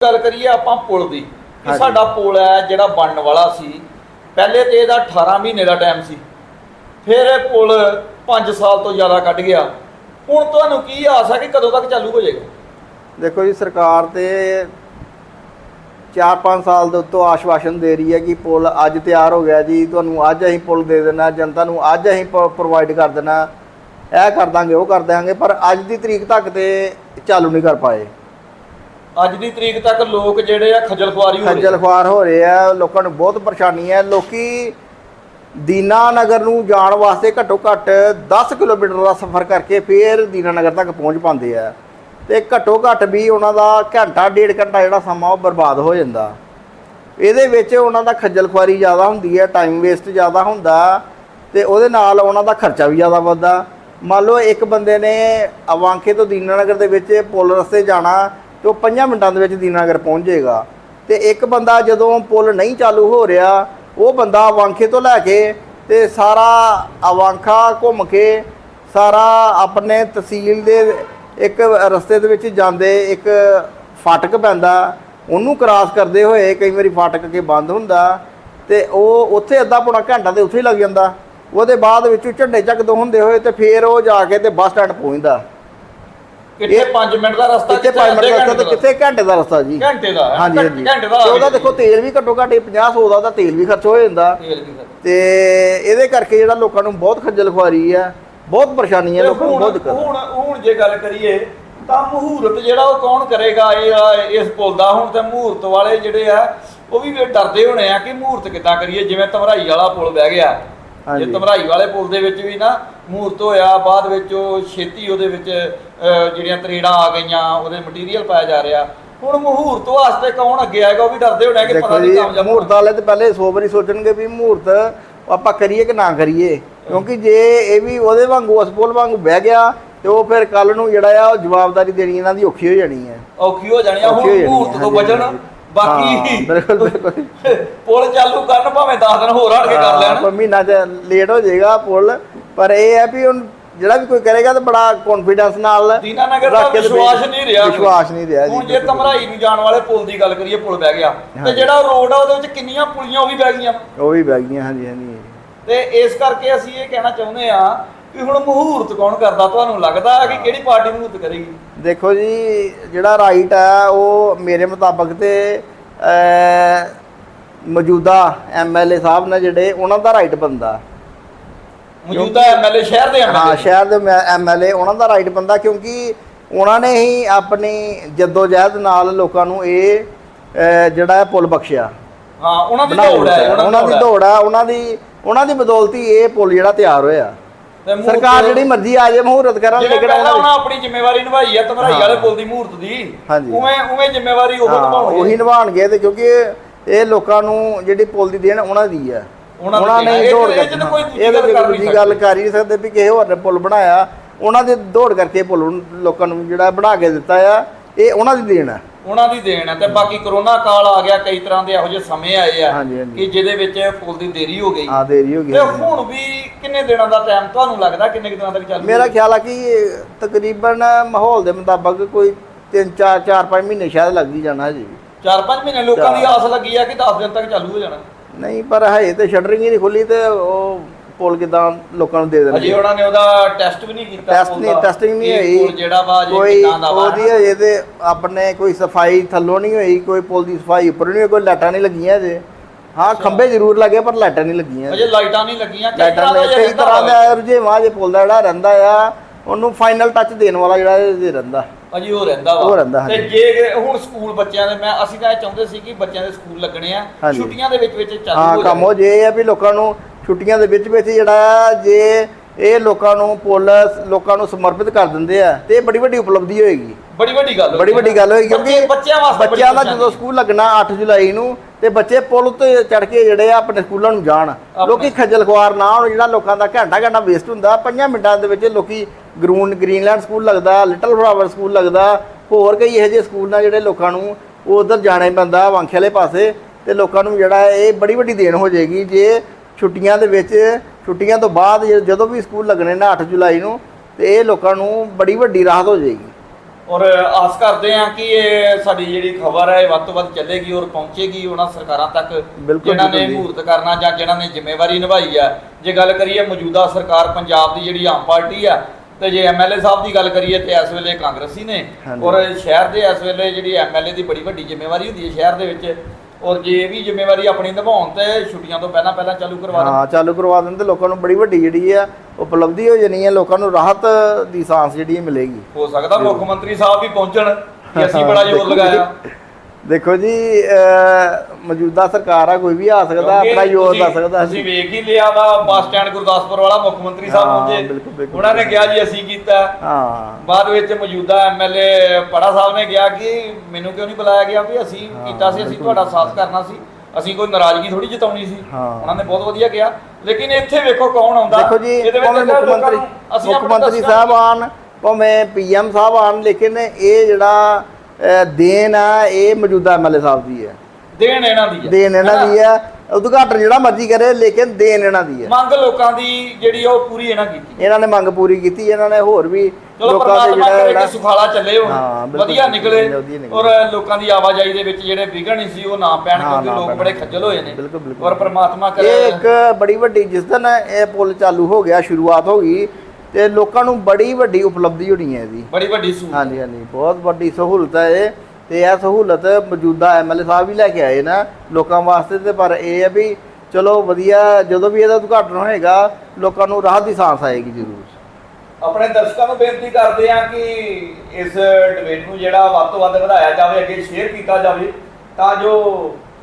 ਗੱਲ ਕਰੀਏ ਆਪਾਂ ਪੁਲ ਦੀ ਕਿ। ਸਾਡਾ ਪੁਲ ਹੈ ਜਿਹੜਾ ਬਣਨ ਵਾਲਾ ਸੀ। ਪਹਿਲੇ ਤੇ ਇਹਦਾ 18 ਮਹੀਨੇ ਦਾ ਟਾਈਮ ਸੀ। ਫਿਰ ਇਹ ਪੁਲ 5 ਸਾਲ ਤੋਂ ਜ਼ਿਆਦਾ ਕੱਢ ਗਿਆ। ਹੁਣ ਤੁਹਾਨੂੰ ਕੀ ਆਸ ਹੈ ਕਿ ਕਦੋਂ ਤੱਕ ਚਾਲੂ ਹੋ ਜਾਏਗਾ? ਦੇਖੋ ਜੀ ਸਰਕਾਰ ਤੇ 4-5 ਸਾਲ ਦੇ ਉੱਤੋਂ ਆਸ਼ਵਾਸਨ ਦੇ ਰਹੀ ਹੈ ਕਿ ਪੁਲ ਅੱਜ ਤਿਆਰ ਹੋ ਗਿਆ ਜੀ। ਤੁਹਾਨੂੰ ਅੱਜ ਅਸੀਂ ਪੁਲ ਦੇ ਦੇਣਾ ਜਨਤਾ ਨੂੰ ਅੱਜ ਅਸੀਂ ਪ੍ਰੋਵਾਈਡ ਕਰ ਦੇਣਾ। ਇਹ ਕਰ ਦਾਂਗੇ ਉਹ ਕਰ ਦਾਂਗੇ ਪਰ ਅੱਜ ਦੀ ਤਰੀਕ ਤੱਕ ਤੇ ਚਾਲੂ ਨਹੀਂ ਕਰ ਪਾਏ। ਅੱਜ ਦੀ ਤਰੀਕ ਤੱਕ ਲੋਕ ਜਿਹੜੇ ਆ ਖੱਜਲ ਖੁਆਰੀ ਹੋ ਰਹੇ ਖੱਜਲ ਖੁਆਰ ਹੋ ਰਹੇ ਆ ਲੋਕਾਂ ਨੂੰ ਬਹੁਤ ਪਰੇਸ਼ਾਨੀ ਹੈ। ਲੋਕੀ ਦੀਨਾ ਨਗਰ ਨੂੰ ਜਾਣ ਵਾਸਤੇ ਘੱਟੋ ਘੱਟ 10 ਕਿਲੋਮੀਟਰ ਦਾ ਸਫ਼ਰ ਕਰਕੇ ਫੇਰ ਦੀਨਾ ਨਗਰ ਤੱਕ ਪਹੁੰਚ ਪਾਉਂਦੇ ਆ। ਤੇ ਘੱਟੋ ਘੱਟ ਵੀ ਉਹਨਾਂ ਦਾ ਘੰਟਾ ਡੇਢ ਘੰਟਾ ਜਿਹੜਾ ਸਮਾਂ ਉਹ ਬਰਬਾਦ ਹੋ ਜਾਂਦਾ। ਇਹਦੇ ਵਿੱਚ ਉਹਨਾਂ ਦਾ ਖੱਜਲ ਖੁਆਰੀ ਜ਼ਿਆਦਾ ਹੁੰਦੀ ਹੈ ਟਾਈਮ ਵੇਸਟ ਜ਼ਿਆਦਾ ਹੁੰਦਾ ਤੇ ਉਹਦੇ ਨਾਲ ਉਹਨਾਂ ਦਾ ਖਰਚਾ ਵੀ ਜ਼ਿਆਦਾ ਵੱਧਦਾ। ਮੰਨ ਲਓ ਇੱਕ ਬੰਦੇ ਨੇ ਅਵਾਂਖੇ ਤੋਂ ਦੀਨਾਨਗਰ ਦੇ ਵਿੱਚ ਪੁਲ ਰਸਤੇ ਜਾਣਾ ਤੇ ਉਹ 5 ਮਿੰਟਾਂ ਦੇ ਵਿੱਚ ਦੀਨਾਨਗਰ ਪਹੁੰਚ ਜਾਏਗਾ। ਤੇ ਇੱਕ ਬੰਦਾ ਜਦੋਂ ਪੁਲ ਨਹੀਂ ਚਾਲੂ ਹੋ ਰਿਹਾ, ਉਹ ਬੰਦਾ ਅਵਾਂਖੇ ਤੋਂ ਲੈ ਕੇ ਤੇ ਸਾਰਾ ਅਵਾਂਖਾ ਘੁੰਮ ਕੇ ਸਾਰਾ ਆਪਣੇ ਤਹਿਸੀਲ ਦੇ ਇੱਕ ਰਸਤੇ ਦੇ ਵਿੱਚ ਜਾਂਦੇ ਇੱਕ ਫਾਟਕ ਪੈਂਦਾ, ਉਹਨੂੰ ਕ੍ਰਾਸ ਕਰਦੇ ਹੋਏ ਕਈ ਵਾਰੀ ਫਾਟਕ ਕੇ ਬੰਦ ਹੁੰਦਾ ਤੇ ਉਹ ਉੱਥੇ ਅੱਧਾ ਪੌਣਾ ਘੰਟਾ ਤੇ ਉੱਥੇ ਹੀ ਲੱਗ ਜਾਂਦਾ। ਉਹਦੇ ਬਾਅਦ ਵਿੱਚੋਂ ਝੰਡੇ ਚੱਕਦੇ ਹੁੰਦੇ ਹੋਏ ਤੇ ਫੇਰ ਉਹ ਜਾ ਕੇ ਤੇ ਬੱਸ ਸਟੈਂਡ ਪਹੁੰਚਦਾ। ਇਹ- 5 ਮਿੰਟ ਦਾ ਰਸਤਾ? ਕਿੱਥੇ 5 ਮਿੰਟ ਦਾ ਰਸਤਾ ਤੇ ਕਿੱਥੇ ਘੰਟੇ ਦਾ ਰਸਤਾ ਜੀ? ਘੰਟੇ ਦਾ ਹਾਂਜੀ ਹਾਂਜੀ। ਘੰਟੇ ਦਾ ਆ ਉਹਦਾ ਦੇਖੋ ਤੇਲ ਵੀ ਘੱਟੋ ਘੱਟ 50 100 ਦਾ ਉਹਦਾ ਤੇਲ ਵੀ ਖਰਚ ਹੋ ਜਾਂਦਾ। ਤੇ ਇਹਦੇ ਕਰਕੇ ਜਿਹੜਾ ਲੋਕਾਂ ਨੂੰ ਬਹੁਤ ਖੱਜਲ ਖੁਆਰੀ ਹੈ ਬਹੁਤ ਪਰੇਸ਼ਾਨੀ ਹੈ ਲੋਕਾਂ ਨੂੰ ਬਹੁਤ ਦਿੱਕਤ ਹੁਣ ਹੁਣ ਜੇ ਗੱਲ ਕਰੀਏ ਤਾਂ ਮਹੂਰਤ ਜਿਹੜਾ ਉਹ ਕੌਣ ਕਰੇਗਾ? ਇਹ ਆ, ਇਸ ਪੁਲ ਦਾ ਹੁਣ ਤੇ ਮਹੂਰਤ ਵਾਲੇ ਜਿਹੜੇ ਆ ਉਹ ਵੀ ਡਰਦੇ ਹੋਣੇ ਆ ਕਿ ਮਹੂਰਤ ਕਿੱਦਾਂ ਕਰੀਏ? ਜਿਵੇਂ ਧਮਰਾਈ ਵਾਲਾ ਪੁਲ ਬਹਿ ਗਿਆ। ਜੇ ਹਾਂਜੀ। ਧਮਰਾਈ ਵਾਲੇ ਪੁਲ ਦੇ ਵਿੱਚ ਵੀ ਨਾ ਮਹੂਰਤ ਹੋਇਆ ਬਾਅਦ ਵਿੱਚ ਉਹ ਛੇਤੀ ਉਹਦੇ ਵਿੱਚ ਜਿਹੜੀਆਂ ਤਰੇੜਾਂ ਆ ਗਈਆਂ ਉਹਦੇ ਮਟੀਰੀਅਲ ਪਾਇਆ ਜਾ ਰਿਹਾ। ਹੁਣ ਮਹੂਰਤ ਵਾਸਤੇ ਕੌਣ ਅੱਗੇ ਆਏਗਾ ਉਹ ਵੀ ਡਰਦੇ ਹੋਣੇ ਕਿ ਪਤਾ ਨਹੀਂ ਜੀ ਕਾਮਯਾਬ ਮਹੂਰਤ ਵਾਲੇ ਤੇ ਪਹਿਲੇ 100 ਵਾਰੀ ਸੋਚਣਗੇ ਵੀ ਮਹੂਰਤ ਆਪਾਂ ਕਰੀਏ ਕਿ ਨਾ ਕਰੀਏ। ਕਿਉਂਕਿ ਜੇ ਇਹ ਵੀ ਉਹਦੇ ਵਾਂਗੂ ਅਸਪੋਲ ਵਾਂਗੂ ਬਹਿ ਗਿਆ ਤੇ ਉਹ ਫਿਰ ਕੱਲ ਨੂੰ ਜਿਹੜਾ ਆ ਉਹ ਜਵਾਬਦਾਰੀ ਦੇਣੀ ਇਹਨਾਂ ਦੀ ਔਖੀ ਹੋ ਜਾਣੀ ਹੈ। ਔਖੀ ਹੋ ਜਾਣੀ ਆ ਹੁਣ ਮਹੂਰਤ ਤੋਂ ਬਚਣ। ਬਾਕੀ ਬਿਲਕੁਲ ਬਿਲਕੁਲ। ਪੁਲ ਚਾਲੂ ਕਰਨ ਭਾਵੇਂ 10 ਦਿਨ ਹੋਰ ਹਟ ਕੇ ਕਰ ਲੈਣ। ਮਹੀਨਾ ਚ ਲੇਟ ਹੋ ਜਾਏਗਾ ਪੁੱਲ ਪਰ ਇਹ ਹੈ ਵੀ ਹੁਣ ਜਿਹੜਾ ਵੀ ਕੋਈ ਕਰੇਗਾ ਤਾਂ ਬੜਾ ਕੌਨਫੀਡੈਂਸ ਨਾਲ ਦੀਨਾ ਨਗਰ ਦਾ ਰੱਖ ਕੇ ਤੇ ਵਿਸ਼ਵਾਸ ਨਹੀਂ ਰਿਹਾ। ਕੋਈ। ਵਿਸ਼ਵਾਸ ਨਹੀਂ ਰਿਹਾ ਜੀ। ਹੁਣ ਜੇ ਧਮਰਾਈ ਨੂੰ ਜਾਣ ਵਾਲੇ ਪੁਲ ਦੀ ਗੱਲ ਕਰੀਏ ਪੁਲ ਬਹਿ ਗਿਆ। ਤੇ ਹਾਂਜੀ। ਜਿਹੜਾ ਰੋਡ ਆ ਉਹਦੇ ਵਿੱਚ ਕਿੰਨੀਆਂ ਪੁਲੀਆਂ ਉਹ ਵੀ ਬਹਿ ਗਈਆਂ। ਉਹ ਵੀ ਬਹਿ ਗਈਆਂ ਹਾਂਜੀ ਹਾਂਜੀ। ਤੇ ਇਸ ਕਰਕੇ ਅਸੀਂ ਇਹ ਕਹਿਣਾ ਚਾਹੁੰਦੇ ਆ ਕਿ ਹੁਣ ਮਹੂਰਤ ਕੌਣ ਕਰਦਾ? ਤੁਹਾਨੂੰ ਲੱਗਦਾ ਕਿ ਕਿਹੜੀ ਪਾਰਟੀ ਮਹੂਰਤ ਕਰੇਗੀ? ਦੇਖੋ ਜੀ ਜਿਹੜਾ ਰਾਈਟ ਹੈ ਉਹ ਮੇਰੇ ਮੁਤਾਬਕ ਤੇ ਅਹ, ਮੌਜੂਦਾ ਐਮਐਲਏ ਸਾਹਿਬ ਨੇ ਜਿਹੜੇ ਉਹਨਾਂ ਦਾ ਰਾਈਟ ਬੰਦਾ ਮੌਜੂਦਾ ਐਮਐਲਏ ਸ਼ਹਿਰ ਦੇ ਹਾਂ ਐਮਐਲਏ ਸ਼ਹਿਰ ਦੇ ਐਮਐਲਏ ਉਹਨਾਂ ਦਾ ਰਾਈਟ ਬੰਦਾ ਕਿਉਂਕਿ ਉਹਨਾਂ ਨੇ ਹੀ ਆਪਣੀ ਜਦੋਜਹਿਦ ਨਾਲ ਲੋਕਾਂ ਨੂੰ ਇਹ ਜਿਹੜਾ ਹੈ ਪੁਲ ਬਖਸ਼ਿਆ। ਹਾਂ ਉਹਨਾਂ ਦੀ ਬਣਾ ਦੌੜ ਹੈ ਦਿੱਤਾ। ਉਹਨਾਂ ਦੀ ਦੌੜ ਹੈ। ਉਹਨਾਂ ਦੀ ਉਹਨਾਂ ਦੀ ਬਦੌਲਤੀ ਇਹ ਪੁਲ ਜਿਹੜਾ ਤਿਆਰ ਹੋਇਆ। ਸਰਕਾਰ ਜਿਹੜੀ ਮਰਜ਼ੀ ਆ ਜਾਏ ਮਹੂਰਤ ਕਰਨ ਲੇਕਿਨ ਉਹਨਾਂ ਆਪਣੀ ਜ਼ਿੰਮੇਵਾਰੀ ਨਿਭਾਈ ਆ ਹਾਂ। ਵਾਲੇ ਪੁਲ ਦੀ ਮਹੂਰਤ ਦੀ। ਹਾਂਜੀ। ਉਵੇਂ ਉਵੇਂ ਜ਼ਿੰਮੇਵਾਰੀ ਉਹ ਹਾਂ, ਨਿਭਾਉਣਗੇ। ਉਹੀ ਨਿਭਾਉਣਗੇ ਤੇ ਕਿਉਂਕਿ ਇਹ- ਇਹ ਲੋਕਾਂ ਨੂੰ ਜਿਹੜੀ ਪੁਲ ਦੀ ਦੇਣ ਉਹਨਾਂ ਦੀ ਹੈ। ਉਹਨਾਂ ਹੈ। ਨੇ ਦੌੜ ਇਹ 'ਚ ਤਾਂ ਕੋਈ ਦੂਜੀ ਗੱਲ ਕਰ ਨਹੀਂ ਦੂਜੀ ਗੱਲ ਕਰ ਹੀ ਸਕਦੇ ਵੀ ਕਿਸੇ ਹੋਰ ਨੇ ਪੁਲ ਬਣਾਇਆ। ਉਹਨਾਂ ਦੇ ਦੌੜ ਕਰਕੇ ਪੁਲ ਲੋਕਾਂ ਨੂੰ ਜਿਹੜਾ ਬਣਾ ਕੇ ਦਿੱਤਾ ਆ ਇਹ ਉਹਨਾਂ ਦੀ ਦੇਣ ਹੈ ਉਹਨਾਂ ਦੀ ਦੇਣ ਹੈ ਤੇ ਬਾਕੀ ਕਰੋਨਾ ਕਾਲ ਆ ਗਿਆ ਕਈ ਤਰ੍ਹਾਂ ਦੇ ਇਹੋ ਜਿਹੇ ਸਮੇਂ ਆਏ ਆ। ਕਿ ਜਿਹਦੇ ਵਿੱਚ ਪੁਲ ਦੀ ਦੇਰੀ ਹੋ ਗਈ। ਆ ਦੇਰੀ ਹੋ ਗਈ ਤੇ ਹੁਣ ਵੀ ਕਿੰਨੇ ਦਿਨਾਂ ਦਾ ਟਾਈਮ ਤੁਹਾਨੂੰ ਲੱਗਦਾ ਕਿੰਨੇ ਦਿਨਾਂ ਤੱਕ ਚੱਲੂ ਮੇਰਾ ਖਿਆਲ ਆ ਕਿ ਤਕਰੀਬਨ ਮਾਹੌਲ ਦੇ ਮੁਤਾਬਕ ਕੋਈ 3 4 4 5 ਮਹੀਨੇ ਸ਼ਾਇਦ ਲੱਗ ਹੀ ਜਾਣਾ ਜੀ 4-5 ਮਹੀਨੇ ਲੋਕਾਂ ਦੀ। ਆਸ ਲੱਗੀ ਆ ਕਿ 10 ਦਿਨ ਤੱਕ ਚਾਲੂ ਹੋ ਜਾਣਾ। ਨਹੀਂ ਪਰ ਹਜੇ ਤੇ ਸ਼ਟਰਿੰਗ ਹੀ ਨਹੀਂ ਖੁੱਲੀ ਤੇ ਉਹ ਪੁਲ ਕਿਦਾਂ ਲੋਕਾਂ ਨੂੰ ਦੇ ਅਜੇ ਦੇਣਗੇ ਉਹਨਾਂ ਨੇ ਉਹਦਾ ਟੈਸਟ ਵੀ ਨਹੀਂ ਕੀਤਾ ਟੈਸਟ ਨਹੀਂ। ਟੈਸਟਿੰਗ ਨਹੀਂ ਹੋਈ। ਜਿਹੜਾ ਵਾ ਜੇ ਕੋਈ ਕਿੱਦਾਂ ਦਾ ਵਾ। ਉਹਦੀ ਹਜੇ ਤੇ ਆਪਣੇ ਕੋਈ ਸਫ਼ਾਈ ਥੱਲੋਂ ਨਹੀਂ ਹੋਈ ਕੋਈ ਪੁਲ ਦੀ ਸਫ਼ਾਈ ਉੱਪਰ ਨਹੀਂ ਹੋਈ ਕੋਈ ਲਾਈਟਾਂ ਨਹੀਂ ਲੱਗੀਆਂ ਅਜੇ ਹਾਂ ਖੰਭੇ ਜ਼ਰੂਰ ਲੱਗੇ ਪਰ ਲਾਈਟਾਂ ਨਹੀਂ ਲੱਗੀਆਂ ਅਜੇ ਲਾਈਟਾਂ ਨਹੀਂ ਲੱਗੀਆਂ ਕਈ ਲਾਈਟਾਂ ਤਰ੍ਹਾਂ ਦਾ ਅਜੇ ਕਈ ਤਰ੍ਹਾਂ ਦਾ ਰੁਝੇਵਾਂ ਜੇ ਪੁਲ ਦਾ ਜਿਹੜਾ ਰਹਿੰਦਾ ਆ ਉਹਨੂੰ ਫਾਈਨਲ ਟੱਚ ਦੇਣ ਵਾਲਾ ਜਿਹੜਾ ਇਹ ਰਹਿੰਦਾ। ਅਜੇ ਉਹ ਰਹਿੰਦਾ ਵਾ ਉਹ ਰਹਿੰਦਾ, ਤੇ ਹਾਂਜੀ। ਜੇ ਕਿ ਹੁਣ ਸਕੂਲ ਬੱਚਿਆਂ ਦੇ ਮੈਂ ਅਸੀਂ ਤਾਂ ਇਹ ਚਾਹੁੰਦੇ ਸੀ ਕਿ ਬੱਚਿਆਂ ਦੇ ਸਕੂਲ ਲੱਗਣੇ ਆ ਹਾਂਜੀ। ਛੁੱਟੀਆਂ ਦੇ ਵਿੱਚ ਵਿੱਚ ਚਾਲੂ ਹਾਂ ਹੋ ਕੰਮ ਜਾਣ। ਹੋ ਜੇ ਆ ਵੀ ਲੋਕਾਂ ਨੂੰ ਛੁੱਟੀਆਂ ਦੇ ਵਿੱਚ ਵਿੱਚ ਜਿਹੜਾ ਜੇ ਇਹ ਲੋਕਾਂ ਨੂੰ ਪੁਲ ਲੋਕਾਂ ਨੂੰ ਸਮਰਪਿਤ ਕਰ ਦਿੰਦੇ ਆ ਤੇ ਇਹ ਬੜੀ ਵੱਡੀ ਉਪਲਬਧੀ ਹੋਏਗੀ ਬੜੀ ਵੱਡੀ ਗੱਲ ਬੜੀ ਵੱਡੀ ਗੱਲ ਹੋਈ ਕਿਉਂਕਿ ਬੱਚੇ- ਬੱਚਿਆਂ ਵਾਸਤੇ ਬੱਚਿਆਂ ਦਾ ਜਦੋਂ ਸਕੂਲ ਲੱਗਣਾ 8 ਜੁਲਾਈ ਨੂੰ ਤੇ ਬੱਚੇ ਪੁਲ ਉੱਤੇ ਚੜ ਕੇ ਜਿਹੜੇ ਆ ਆਪਣੇ ਸਕੂਲਾਂ ਨੂੰ ਜਾਣ। ਲੋਕੀ ਖੱਜਲ ਖੁਆਰ ਨਾ ਹੋਣ ਜਿਹੜਾ ਲੋਕਾਂ ਦਾ ਘੰਟਾ ਘੰਟਾ ਵੇਸਟ ਹੁੰਦਾ ਪੰਜਾਂ ਮਿੰਟਾਂ ਦੇ ਵਿੱਚ ਲੋਕੀ ਗਰੂਨ ਗ੍ਰੀਨਲੈਂਡ ਸਕੂਲ ਲੱਗਦਾ ਲਿਟਲ ਫਲਾਵਰ ਸਕੂਲ ਲੱਗਦਾ ਹੋਰ ਕਈ ਇਹੋ ਜਿਹੇ ਸਕੂਲ ਨੇ ਜਿਹੜੇ ਲੋਕਾਂ ਨੂੰ ਉਹ ਉਧਰ ਜਾਣਾ ਪੈਂਦਾ ਵਾਂਖੇ ਵਾਲੇ ਪਾਸੇ ਤੇ ਲੋਕਾਂ ਨੂੰ ਜਿਹੜਾ ਇਹ ਬੜੀ ਵੱਡੀ ਦੇਣ ਹੋ ਜਾਏਗੀ ਜੇ ਛੁੱਟੀਆਂ ਦੇ ਵਿੱਚ ਛੁੱਟੀਆਂ ਤੋਂ ਬਾਅਦ ਜਦੋਂ ਵੀ ਸਕੂਲ ਲੱਗਣੇ ਨੇ 8 ਜੁਲਾਈ ਨੂੰ ਤੇ ਇਹ ਲੋਕਾਂ ਨੂੰ ਬੜੀ ਵੱਡੀ ਰਾਹਤ ਹੋ ਜਾਏਗੀ। ਔਰ ਆਸ ਕਰਦੇ ਹਾਂ ਕਿ ਇਹ ਸਾਡੀ ਜਿਹੜੀ ਖਬਰ ਹੈ ਇਹ ਵੱਧ ਤੋਂ ਵੱਧ ਚੱਲੇਗੀ ਔਰ ਪਹੁੰਚੇਗੀ ਉਹਨਾਂ ਸਰਕਾਰਾਂ ਤੱਕ ਜਿਨ੍ਹਾਂ ਨੇ। ਮਹੂਰਤ ਕਰਨਾ ਜਾਂ ਜਿਨ੍ਹਾਂ ਨੇ ਜ਼ਿੰਮੇਵਾਰੀ ਨਿਭਾਈ ਹੈ ਜੇ ਗੱਲ ਕਰੀਏ ਮੌਜੂਦਾ ਸਰਕਾਰ ਪੰਜਾਬ ਦੀ ਜਿਹੜੀ ਆਮ ਪਾਰਟੀ ਆ ਤੇ ਜੇ ਐਮਐਲਏ ਸਾਹਿਬ ਦੀ ਗੱਲ ਕਰੀਏ ਤੇ ਇਸ ਵੇਲੇ ਕਾਂਗਰਸੀ ਨੇ। ਔਰ ਸ਼ਹਿਰ ਦੇ ਇਸ ਵੇਲੇ ਜਿਹੜੀ ਐਮਐਲਏ ਦੀ ਬੜੀ ਵੱਡੀ ਜ਼ਿੰਮੇਵਾਰੀ ਹੁੰਦੀ ਹੈ ਸ਼ਹਿਰ ਦੇ ਵਿੱਚ ਔਰ ਜੇ ਇਹ ਵੀ ਜ਼ਿੰਮੇਵਾਰੀ ਆਪਣੀ ਨਿਭਾਉਣ ਤੇ ਛੁੱਟੀਆਂ ਤੋਂ ਪਹਿਲਾਂ ਪਹਿਲਾਂ ਚਾਲੂ ਕਰਵਾ ਦੇਣ। ਹਾਂ ਚਾਲੂ ਕਰਵਾ ਦੇਣ ਤੇ ਲੋਕਾਂ ਨੂੰ ਬੜੀ ਵੱਡੀ ਜਿਹੜੀ ਆ ਉਪਲਬਧੀ ਹੋ ਜਾਣੀ ਹੈ ਲੋਕਾਂ ਨੂੰ ਰਾਹਤ ਦੀ ਸਾਂਸ ਜਿਹੜੀ ਮਿਲੇਗੀ। ਹੋ ਸਕਦਾ ਮੁੱਖ ਮੰਤਰੀ ਸਾਹਿਬ ਵੀ ਪਹੁੰਚਣ ਕਿ ਅਸੀਂ ਬੜਾ ਜ਼ੋਰ ਲਗਾਇਆ। ਦੇਖੋ ਜੀ ਮੌਜੂਦਾ ਸਰਕਾਰ ਆ ਕੋਈ ਵੀ ਆ ਸਕਦਾ ਆਪਣਾ ਤੁਸੀਂ- ਦੱਸ ਸਕਦਾ ਤੁਸੀਂ ਵੇਖ ਹੀ ਲਿਆ ਵਾ ਬੱਸ ਸਟੈਂਡ ਗੁਰਦਾਸਪੁਰ ਵਾਲਾ ਮੁੱਖ ਮੰਤਰੀ ਸਾਹਿਬ ਪਹੁੰਚੇ। ਉਹਨਾਂ ਨੇ ਕਿਹਾ ਜੀ ਅਸੀਂ ਕੀਤਾ। ਹਾਂ। ਬਾਅਦ ਵਿੱਚ ਮੌਜੂਦਾ ਐਮਐਲਏ ਪੜਾ ਸਾਹਿਬ ਨੇ ਕਿਹਾ ਕਿ ਮੈਨੂੰ ਕਿਉਂ ਨਹੀਂ ਬੁਲਾਇਆ ਗਿਆ ਵੀ ਅਸੀਂ ਕੀਤਾ ਸੀ ਅਸੀਂ। ਤੁਹਾਡਾ ਸਾਥ ਕਰਨਾ ਸੀ। ਅਸੀਂ ਕੋਈ ਨਾਰਾਜ਼ਗੀ ਥੋੜੀ ਜਤਾਉਣੀ ਸੀ। ਉਹਨਾਂ ਨੇ ਬਹੁਤ ਵਧੀਆ ਕਿਹਾ। ਲੇਕਿਨ ਇੱਥੇ ਵੇਖੋ ਕੌਣ ਆਉਂਦਾ। ਦੇਖੋ ਜੀ ਮੁੱਖ ਮੰਤਰੀ ਅਸੀਂ ਮੁੱਖ ਮੰਤਰੀ ਸਾਹਿਬ ਆਣ ਭਾਵੇਂ ਪੀਐਮ ਸਾਹਿਬ ਆਣ ਲੇਕਿਨ ਇਹ ਜਿਹੜਾ ਦੇਣ ਆ ਇਹ ਮੌਜੂਦਾ ਐਮਐਲਏ ਸਾਹਿਬ ਦੀ ਹੈ। ਦੇਣ ਇਹਨਾਂ ਦੀ ਹੈ। ਦੇਣ ਇਹਨਾਂ ਦੀ ਹੈ। ਉਦਘਾਟਨ ਜਿਹੜਾ ਮਰਜ਼ੀ ਕਰੇ ਲੇਕਿਨ ਦੇਣ ਇਹਨਾਂ ਦੀ ਹੈ। ਮੰਗ ਲੋਕਾਂ ਦੀ ਜਿਹੜੀ ਉਹ ਪੂਰੀ ਇਹਨਾਂ ਕੀਤੀ। ਇਹਨਾਂ ਨੇ ਮੰਗ ਪੂਰੀ ਕੀਤੀ ਇਹਨਾਂ ਨੇ ਹੋਰ ਵੀ ਲੋਕਾਂ ਦੇ ਜਿਹੜਾ ਸੁਖਾਲਾ ਚੱਲੇ ਹੁਣ ਵਧੀਆ ਨਿਕਲੇ। ਔਰ ਲੋਕਾਂ ਦੀ ਆਵਾਜਾਈ ਦੇ ਵਿੱਚ ਜਿਹੜੇ ਵਿਘਨ ਸੀ ਉਹ ਨਾ ਪੈਣ ਕਿਉਂਕਿ ਲੋਕ। ਬੜੇ ਖੱਜਲ ਹੋਏ ਨੇ। ਔਰ ਪਰਮਾਤਮਾ ਇਹ ਕਰੇ ਇੱਕ ਬੜੀ ਵੱਡੀ ਜਿਸ ਦਿਨ ਇਹ ਪੁਲ ਚਾਲੂ ਹੋ ਗਿਆ ਸ਼ੁਰੂਆਤ ਹੋ ਗਈ ਤੇ ਲੋਕਾਂ ਨੂੰ ਬੜੀ ਵੱਡੀ ਉਪਲਬਧੀ ਹੋਣੀ ਹੈ ਇਹਦੀ ਬੜੀ ਵੱਡੀ ਸਹੂਲਤ। ਹਾਂਜੀ ਹਾਂਜੀ ਬਹੁਤ ਵੱਡੀ ਸਹੂਲਤ ਹੈ ਇਹ। ਤੇ ਇਹ ਸਹੂਲਤ ਮੌਜੂਦਾ ਐਮਐਲਏ ਸਾਹਿਬ ਵੀ ਲੈ ਕੇ ਆਏ ਨਾ ਲੋਕਾਂ ਵਾਸਤੇ ਤੇ ਪਰ ਇਹ ਹੈ ਵੀ ਚਲੋ ਵਧੀਆ ਜਦੋਂ ਵੀ ਇਹਦਾ ਉਦਘਾਟਨ ਹੋਏਗਾ ਲੋਕਾਂ ਨੂੰ ਰਾਹਤ ਦੀ ਸਾਂਸ ਆਏਗੀ ਜ਼ਰੂਰ। ਆਪਣੇ ਦਰਸ਼ਕਾਂ ਨੂੰ ਬੇਨਤੀ ਕਰਦੇ ਹਾਂ ਕਿ ਇਸ ਡਿਬੇਟ ਨੂੰ ਜਿਹੜਾ ਵੱਧ ਤੋਂ ਵੱਧ ਵਧਾਇਆ ਜਾਵੇ ਅੱਗੇ ਸ਼ੇਅਰ ਕੀਤਾ ਜਾਵੇ ਤਾਂ ਜੋ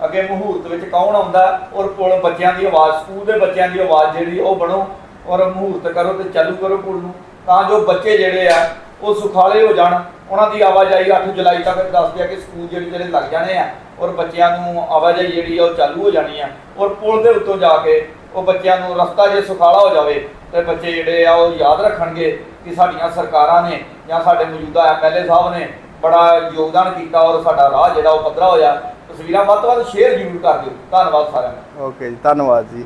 ਅੱਗੇ ਮਹੂਰਤ ਵਿੱਚ ਕੌਣ ਆਉਂਦਾ ਔਰ ਪੁਲ ਬੱਚਿਆਂ ਦੀ ਆਵਾਜ਼ ਸਕੂਲ ਦੇ ਬੱਚਿਆਂ ਦੀ ਆਵਾਜ਼ ਜਿਹੜੀ ਉਹ ਬਣੋ। ਔਰ ਮਹੂਰਤ ਕਰੋ ਤੇ ਚਾਲੂ ਕਰੋ ਪੁਲ ਨੂੰ। ਤਾਂ ਜੋ ਬੱਚੇ ਜਿਹੜੇ ਆ, ਉਹ ਸੁਖਾਲੇ ਹੋ ਜਾਣ। ਉਹਨਾਂ ਦੀ ਆਵਾਜਾਈ 8 ਜੁਲਾਈ ਤੱਕ ਦੱਸਦੇ ਆ ਕਿ ਸਕੂਲ ਜਿਹੜੇ ਜਿਹੜੇ ਲੱਗ ਜਾਣੇ ਆ, ਔਰ ਬੱਚਿਆਂ ਨੂੰ ਆਵਾਜਾਈ ਜਿਹੜੀ ਆ, ਉਹ ਚਾਲੂ ਹੋ ਜਾਣੀ ਆ। ਔਰ ਪੁਲ ਦੇ ਉੱਤੋਂ ਜਾ ਕੇ ਉਹ ਬੱਚਿਆਂ ਨੂੰ ਰਸਤਾ ਜੇ ਸੁਖਾਲਾ ਹੋ ਜਾਵੇ, ਤੇ ਬੱਚੇ ਜਿਹੜੇ ਆ, ਉਹ ਯਾਦ ਰੱਖਣਗੇ ਕਿ ਸਾਡੀਆਂ ਸਰਕਾਰਾਂ ਨੇ ਜਾਂ ਸਾਡੇ ਮੌਜੂਦਾ ਐਮਐਲਏ ਸਾਹਿਬ ਨੇ ਬੜਾ ਯੋਗਦਾਨ ਕੀਤਾ ਔਰ ਸਾਡਾ ਰਾਹ ਜਿਹੜਾ ਉਹ ਪੱਧਰਾ ਹੋਇਆ। ਤਸਵੀਰਾਂ ਵੱਧ ਤੋਂ ਵੱਧ ਸ਼ੇਅਰ ਜ਼ਰੂਰ ਕਰ ਦਿਓ। ਧੰਨਵਾਦ ਸਾਰਿਆਂ ਦਾ। ਓਕੇ ਜੀ, ਧੰਨਵਾਦ ਜੀ।